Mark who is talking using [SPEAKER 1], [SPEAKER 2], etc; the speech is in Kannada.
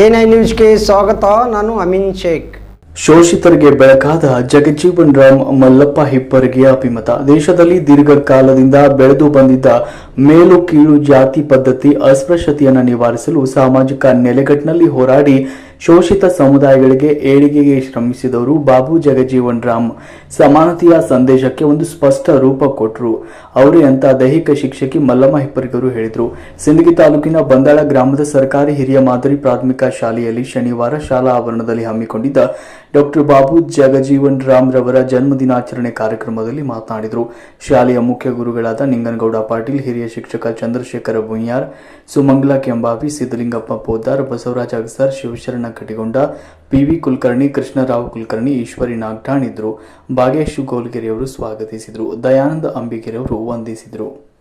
[SPEAKER 1] ಎನ್ ಐ ನ್ಯೂಸ್ಗೆ ಸ್ವಾಗತ, ನಾನು ಅಮಿನ್ ಶೇಖ್.
[SPEAKER 2] ಶೋಷಿತರಿಗೆ ಬೆಳಕಾದ ಜಗಜೀವನ್ ರಾಮ್ ಮಲ್ಲಪ್ಪ ಹಿಪ್ಪರಿಗೆ ಅಭಿಮತ. ದೇಶದಲ್ಲಿ ದೀರ್ಘಕಾಲದಿಂದ ಬೆಳೆದು ಬಂದಿದ್ದ ಮೇಲು ಕೀಳು ಜಾತಿ ಪದ್ಧತಿ ಅಸ್ಪೃಶ್ಯತೆಯನ್ನು ನಿವಾರಿಸಲು ಸಾಮಾಜಿಕ ನೆಲೆಗಟ್ಟಿನಲ್ಲಿ ಹೋರಾಡಿ ಶೋಷಿತ ಸಮುದಾಯಗಳಿಗೆ ಏಳಿಗೆಗೆ ಶ್ರಮಿಸಿದವರು ಬಾಬು ಜಗಜೀವನ್ ರಾಮ್. ಸಮಾನತೆಯ ಸಂದೇಶಕ್ಕೆ ಒಂದು ಸ್ಪಷ್ಟ ರೂಪ ಕೊಟ್ಟರು ಅವರೇ ಅಂತ ದೈಹಿಕ ಶಿಕ್ಷಕಿ ಮಲ್ಲಮ್ಮ ಹೆಪ್ಪರಿಗರು ಹೇಳಿದರು. ಸಿಂದಗಿ ತಾಲೂಕಿನ ಬಂದಾಳ ಗ್ರಾಮದ ಸರ್ಕಾರಿ ಹಿರಿಯ ಮಾದರಿ ಪ್ರಾಥಮಿಕ ಶಾಲೆಯಲ್ಲಿ ಶನಿವಾರ ಶಾಲಾ ಆವರಣದಲ್ಲಿ ಹಮ್ಮಿಕೊಂಡಿದ್ದ ಡಾಕ್ಟರ್ ಬಾಬು ಜಗಜೀವನ್ ರಾಮ್ ರವರ ಜನ್ಮದಿನಾಚರಣೆ ಕಾರ್ಯಕ್ರಮದಲ್ಲಿ ಮಾತನಾಡಿದರು. ಶಾಲೆಯ ಮುಖ್ಯ ಗುರುಗಳಾದ ನಿಂಗನಗೌಡ ಪಾಟೀಲ್, ಹಿರಿಯ ಶಿಕ್ಷಕ ಚಂದ್ರಶೇಖರ ಬುಯ್ಯಾರ್ ಸುಮಂಗಲ ಕೆಂಬಾವಿ ಸಿದ್ದಲಿಂಗಪ್ಪ ಪೋದಾರ್ ಬಸವರಾಜ ಅಗಸರ್, ಶಿವಶರಣ ಕಟಿಗೊಂಡ ಪಿವಿ ಕುಲಕರ್ಣಿ ಕೃಷ್ಣರಾವ್ ಕುಲಕರ್ಣಿ ಈಶ್ವರಿ ನಾಗ್ಠಾಣ್ ಇದ್ರು. ಭಾಗೇಶ್ ಗೋಲ್ಗೆರೆಯವರು ಸ್ವಾಗತಿಸಿದರು. ದಯಾನಂದ ಅಂಬಿಗೆರೆಯವರು ವಂದಿಸಿದರು.